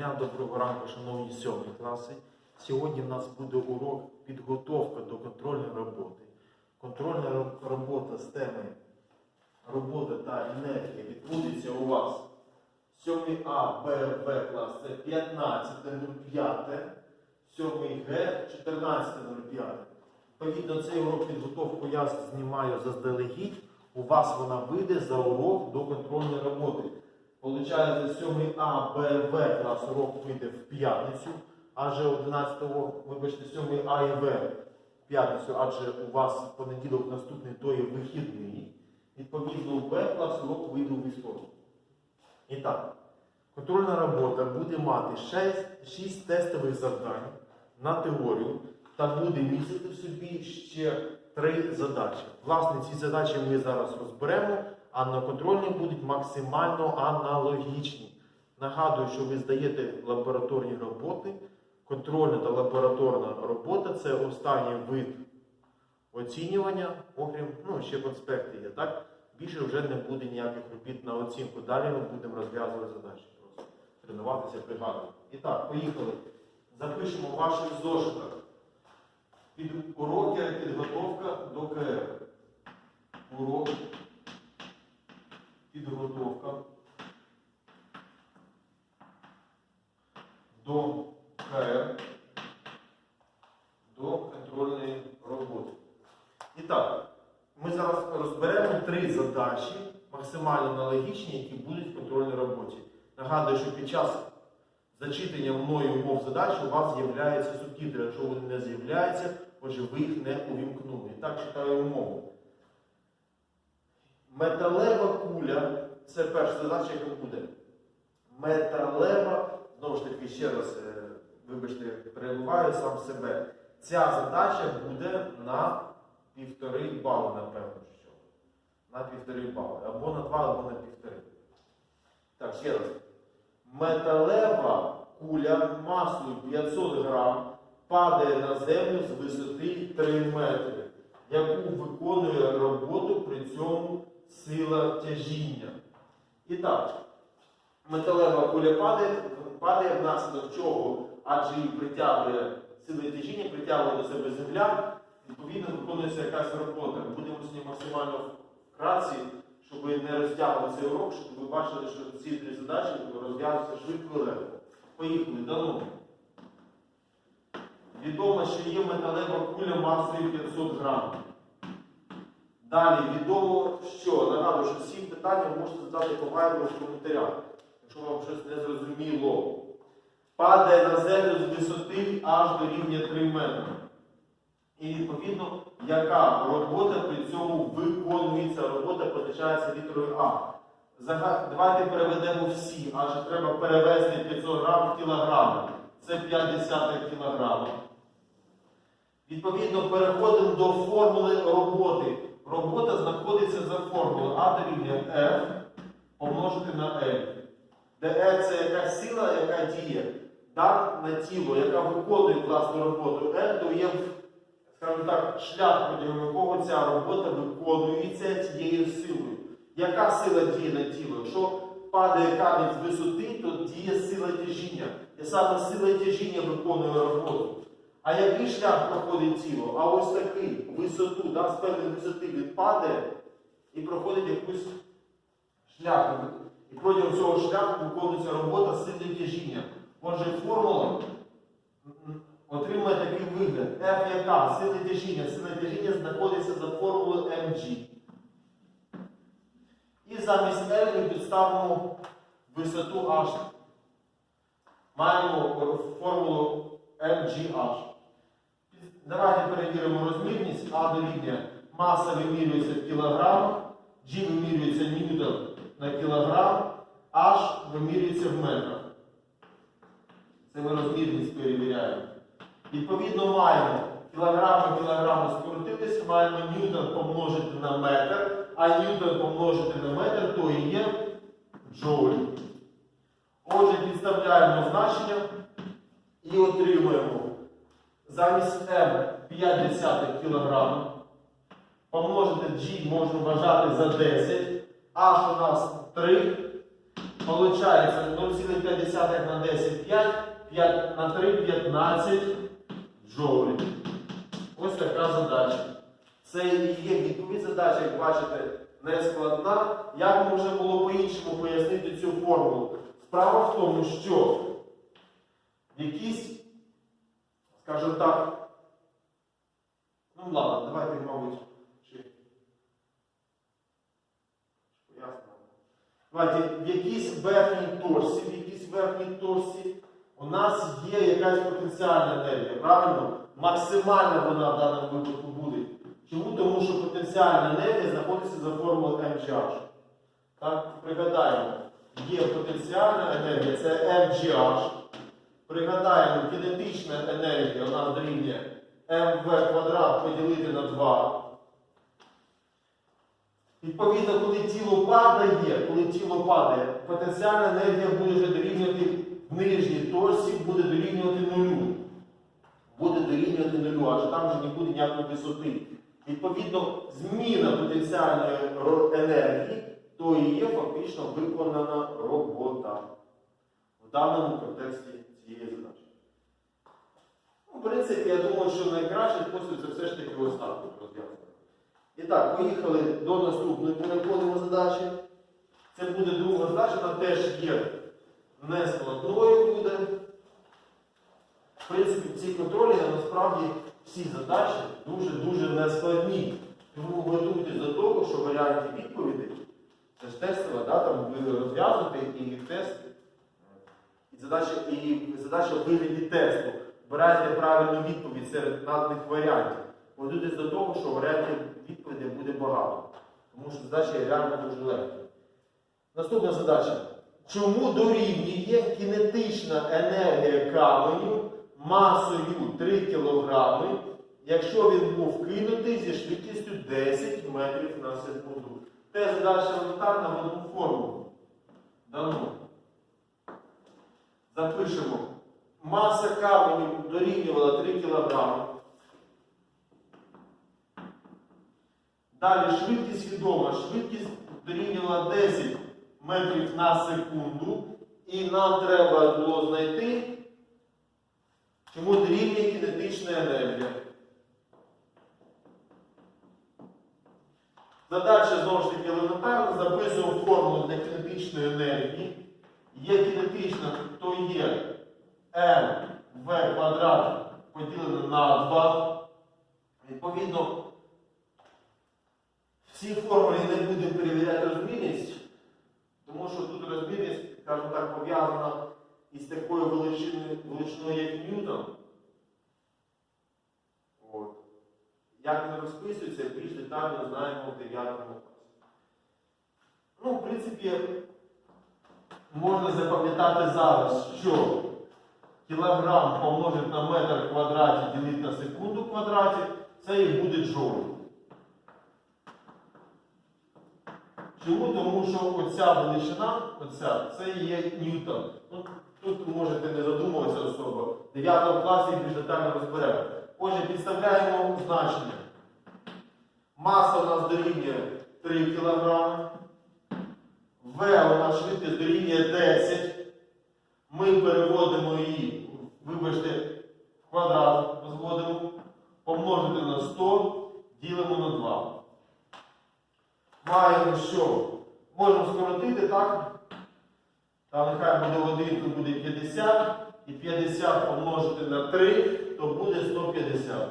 дня, доброго ранку, шановні сьомі класи. Сьогодні в нас буде урок підготовка до контрольної роботи. Контрольна робота з теми робота та енергія відбудеться у вас 7 А, Б, В клас це 15.05, 7 Г 14.05. Відповідно, цей урок підготовку я знімаю заздалегідь. У вас вона вийде за урок до контрольної роботи. Получається, 7 А, Б, В клас урок вийде в п'ятницю, адже 11, вибачте, 7 А і В в п'ятницю, адже у вас понеділок наступний то є вихідний. Відповідно, Б клас урок вийде у вівторок. І так, контрольна робота буде мати 6, тестових завдань на теорію та буде містити в собі ще три задачі. Власне, ці задачі ми зараз розберемо, а на контрольні будуть максимально аналогічні. Нагадую, що ви здаєте лабораторні роботи. Контрольна та лабораторна робота це останній вид оцінювання, окрім, ну, ще конспекти є, так? Більше вже не буде ніяких робіт на оцінку. Далі ми будемо розв'язувати задачі. Просто тренуватися, пригадувати. І так, поїхали. Запишемо в ваших зошитах. Під уроки підготовка до КР. Урок. Підготовка до КР. До контрольної роботи. І так, ми зараз розберемо три задачі, максимально аналогічні, які будуть в контрольній роботі. Нагадую, що під час зачитання мною умов задач у вас з'являються субтитри. Якщо вони не з'являються, отже, ви їх не увімкнули. І так читаю умову. Металева куля це перша задача, яка буде. Металева, знову ж таки, ще раз, е, вибачте, перебуваю сам себе. Ця задача буде на півтори бали, напевно, що. На півтори бали. Або на два, або на півтори. Так, ще раз. Металева куля масою 500 грам падає на землю з висоти 3 метри, яку виконує роботу при цьому сила тяжіння. І так, металева куля падає, падає внаслідок чого, адже її притягує сила тяжіння, притягує до себе земля, відповідно виконується якась робота. Будемо сьогодні максимально вкратці, щоб не розтягувати цей урок, щоб ви бачили, що ці три задачі розв'язуються швидко і легко. Поїхали, дано. Відомо, що є металева куля масою 500 грамів. Далі відомо, що нагадую, що всі питання ви можете задати по вайберу в коментарях, якщо вам щось не зрозуміло. Падає на землю з висоти аж до рівня 3 метри. І відповідно, яка робота при цьому виконується, робота позначається літерою А. Давайте переведемо всі, адже треба перевести 500 грам в кілограми. Це 50 кілограма. Відповідно, переходимо до формули роботи. Робота знаходиться за формулою А дорівнює F помножити на L. Де F це якась сила, яка діє, дана тіло, яка виконує власну роботу. L то є, скажімо так, шлях, протягом якого ця робота виконується цією силою. Яка сила діє на тіло? Якщо падає камінь з висоти, то діє сила тяжіння. І саме сила тяжіння виконує роботу. А який шлях проходить тіло? А ось такий висоту, да, з певної висоти він падає і проходить якусь шлях. І протягом цього шляху виконується робота сили тяжіння. Отже, формула отримує такий вигляд. F яка? Сила тяжіння. Сила тяжіння знаходиться за формулою mg. І замість L ми підставимо висоту h. Маємо формулу mgh. Давайте перевіримо розмірність. А дорівнює маса вимірюється в кілограмах, G вимірюється ньютон на кілограм, H вимірюється в метрах. Це ми розмірність перевіряємо. Відповідно, маємо кілограми кілограми скоротилися, маємо ньютон помножити на метр, а ньютон помножити на метр, то і є джоуль. Отже, підставляємо значення і отримуємо замість М 5 кг. Помножити G можна вважати за 10, H у нас 3. Получається 0,5 на 10 5, 5 на 3 15 джоулів. Ось така задача. Це і є відповідь задача, як бачите, не складна. Як можна було по-іншому пояснити цю формулу? Справа в тому, що в скажімо так, ну ладно, давайте, мабуть, пояснимо. Давайте, в якійсь верхній торсі, в якійсь верхній торсі у нас є якась потенціальна енергія, правильно? Максимальна вона в даному випадку буде. Чому? Тому що потенціальна енергія знаходиться за формулою MGH. Так, пригадаємо, є потенціальна енергія, це MGH. Пригадаємо, кінетична енергія у нас дорівнює mv квадрат поділити на 2. Відповідно, коли тіло падає, коли тіло падає, потенціальна енергія буде вже дорівнювати в нижній торсі, буде дорівнювати нулю. Буде дорівнювати нулю, адже там вже не буде ніякої висоти. Відповідно, зміна потенціальної енергії, то і є фактично виконана робота в даному контексті цієї задачі. Ну, в принципі, я думаю, що найкращий спосіб це все ж таки ось так. І так, поїхали до наступної, переходимо задачі. Це буде друга задача, вона теж є нескладною буде. В принципі, ці контролі насправді всі задачі дуже-дуже нескладні. Тому готуйтесь до того, що варіанти відповідей, це ж тестова, да, там ви розв'язуєте і тест, задача, і задача в вигляді тесту. Обирайте правильну відповідь серед наданих варіантів. Готуйтесь до того, що варіантів відповідей буде багато. Тому що задача реально дуже легка. Наступна задача. Чому дорівнює кінетична енергія каменю масою 3 кг, якщо він був кинутий зі швидкістю 10 метрів на секунду? Те задача елементарна в одну форму. Дано. Запишемо. Маса каменю дорівнювала 3 кг. Далі швидкість відома. Швидкість дорівнювала 10 метрів на секунду. І нам треба було знайти, чому дорівнює кінетична енергія. Задача знову ж таки елементарна. Записуємо формулу для кінетичної енергії. Є кінетична, то є mv квадрат поділене на 2. Відповідно, в цій формулі не будемо перевіряти розмірність, тому що тут розмірність, скажімо так, пов'язана із такою величиною, величиною як Ньютон. От. Як він розписується, більш детально знаємо в 9 класі. Ну, в принципі, можна запам'ятати зараз, що кілограм помножити на метр квадраті ділити на секунду квадраті, це і буде джоуль. Чому? Тому що оця величина, оця, це є Ньютон. Ну, тут можете не задумуватися особо. В 9 класі більш детально розберемо. Отже, підставляємо значення. Маса у нас дорівнює 3 кг. В у нас швидкість дорівнює 10. Ми переводимо її, вибачте, в квадрат розводимо, помножити на 100, ділимо на 2 маємо що? Можемо скоротити, так? Там нехай буде 1, тут буде 50. І 50 помножити на 3, то буде 150.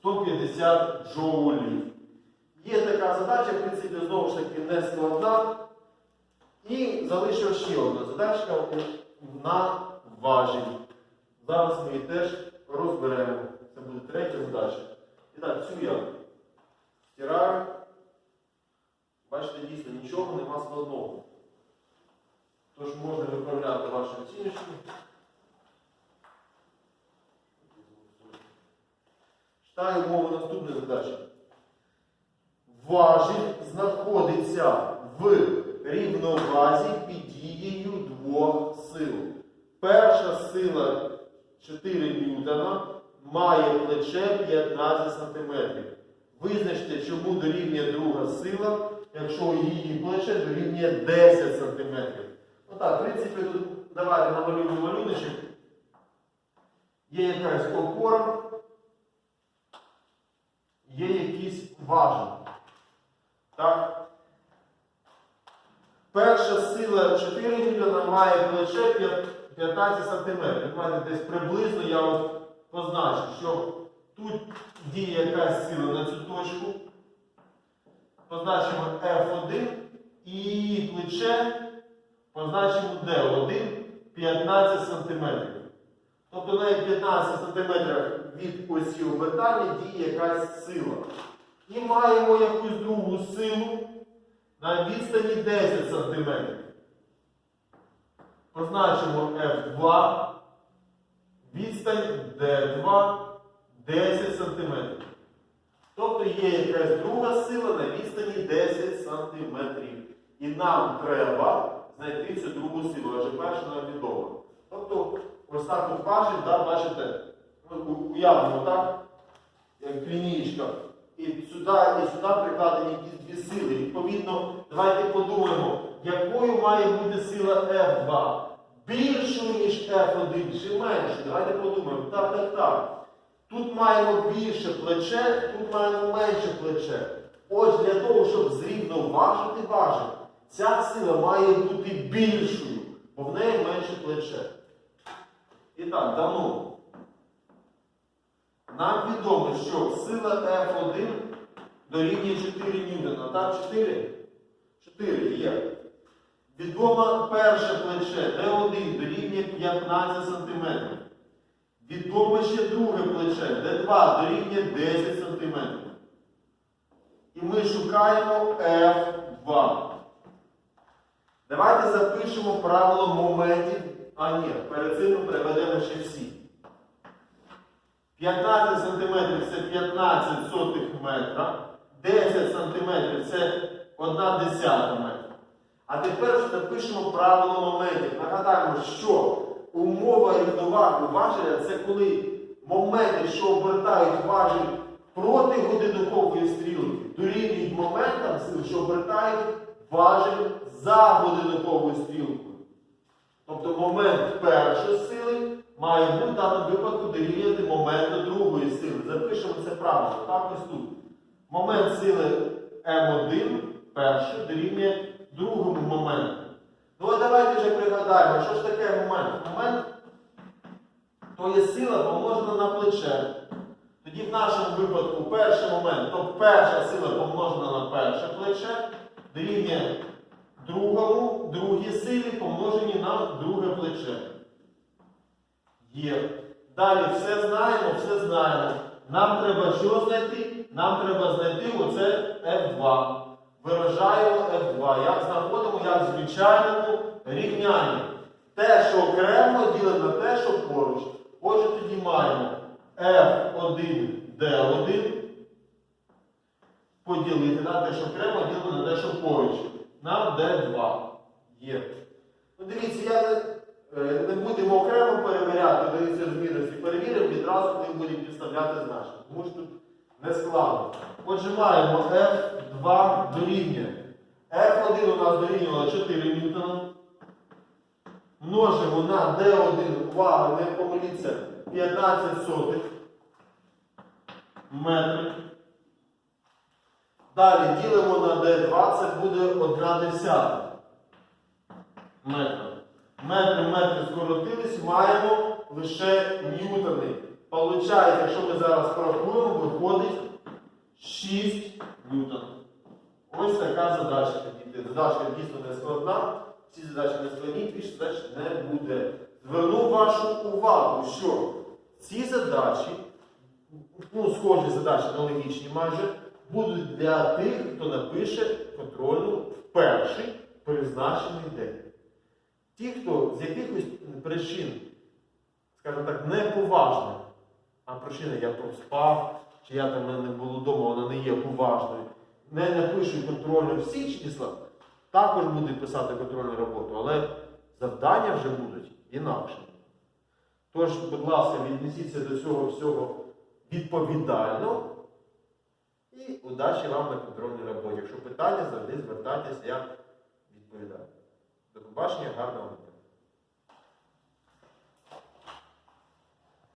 150 джоулів. Є така задача, в принципі, знову ж таки не складна. І залишила ще одна задачка на важіль. Зараз ми її теж розберемо. Це буде третя задача. І так, цю я стираю. Бачите, дійсно нічого нема складного. Тож можна виправляти ваші оціночки. Читаю мову наступної задачі. Важіль знаходиться в рівновазі під дією двох сил. Перша сила 4 ньютона має плече 15 см. Визначте, чому дорівнює друга сила, якщо її плече дорівнює 10 см. Ну так, в принципі, тут давайте намалюємо малюночок. Є якась опора, є якісь важелі. Так? Перша сила 4 ньютона має плече 15 см. Давайте десь приблизно я от позначу, що тут діє якась сила на цю точку. Позначимо F1 і плече позначимо D1 15 см. Тобто навіть 15 см від осі обертання діє якась сила. І маємо якусь другу силу на відстані 10 см. Позначимо F2, відстань D2 10 см. Тобто є якась друга сила на відстані 10 см. І нам треба знайти цю другу силу, адже перша нам відома. Тобто, ось так важить, да, бачите, ну, уявимо так, як лінійка. І сюди, і сюди прикладені якісь дві сили. Відповідно, давайте подумаємо, якою має бути сила F2. Більшою, ніж F1, чи меншою. Давайте подумаємо. Так, так, так. Тут маємо більше плече, тут маємо менше плече. Ось для того, щоб зрівноважити важіль, ця сила має бути більшою, бо в неї менше плече. І так, давно. Нам відомо, що сила F1 дорівнює 4 ньютона. Так, 4? 4 є. Відомо перше плече D1 дорівнює 15 см. Відомо ще друге плече D2 дорівнює 10 см. І ми шукаємо F2. Давайте запишемо правило моментів. А ні, перед цим ми переведемо ще всі. 15 см це 15 сотих метра, 10 см це 1 десята метра. А тепер напишемо правило моментів. Нагадаємо, що умова рівноваги важеля це коли моменти, що обертають важіль проти годинникової стрілки, дорівнюють моментам що обертають важіль за годинниковою стрілкою. Тобто момент першої сили має бути в даному випадку дорівнювати моменту другої сили. Запишемо це правильно. Так ось тут. Момент сили М1 перший дорівнює другому моменту. Ну а давайте вже пригадаємо, що ж таке момент? Момент то є сила помножена на плече. Тоді в нашому випадку перший момент, то перша сила помножена на перше плече, дорівнює другому, другій силі помножені на друге плече. Є. Далі все знаємо, все знаємо. Нам треба що знайти? Нам треба знайти оце F2. Виражаємо F2. Як знаходимо, як в звичайному рівнянні. Те, що окремо, ділимо на те, що поруч. Отже, тоді маємо F1, D1 поділити на те, що окремо, ділимо на те, що поруч. На D2. Є. Ну, дивіться, я не будемо окремо перевіряти ці розмірності. Перевіримо відразу, коли будемо підставляти значення. Тому що тут не складно. Отже, маємо F2 дорівнює. F1 у нас дорівнювало 4 ньютона. Множимо на D1, увага, не помиліться, 15 сотих метрів. Далі ділимо на D2, це буде 1 десята метра. Метри, метри скоротились, маємо лише ньютони. Получається, якщо ми зараз порахуємо, виходить 6 ньютон. Ось така задачка, діти. Задачка дійсно не складна. Ці задачі не складні, більше задач не буде. Зверну вашу увагу, що ці задачі, ну, схожі задачі, аналогічні майже, будуть для тих, хто напише контрольну в перший призначений день. Ті, хто з якихось причин, скажімо так, неповажних, а причина я проспав, чи я там не було вдома, вона не є поважною, не напишу контрольну всі числа, також буде писати контрольну роботу, але завдання вже будуть інакше. Тож, будь ласка, віднесіться до цього всього відповідально І удачі вам на контрольній роботі. Якщо питання, завжди звертайтеся, я відповідаю. До побачення, гарного.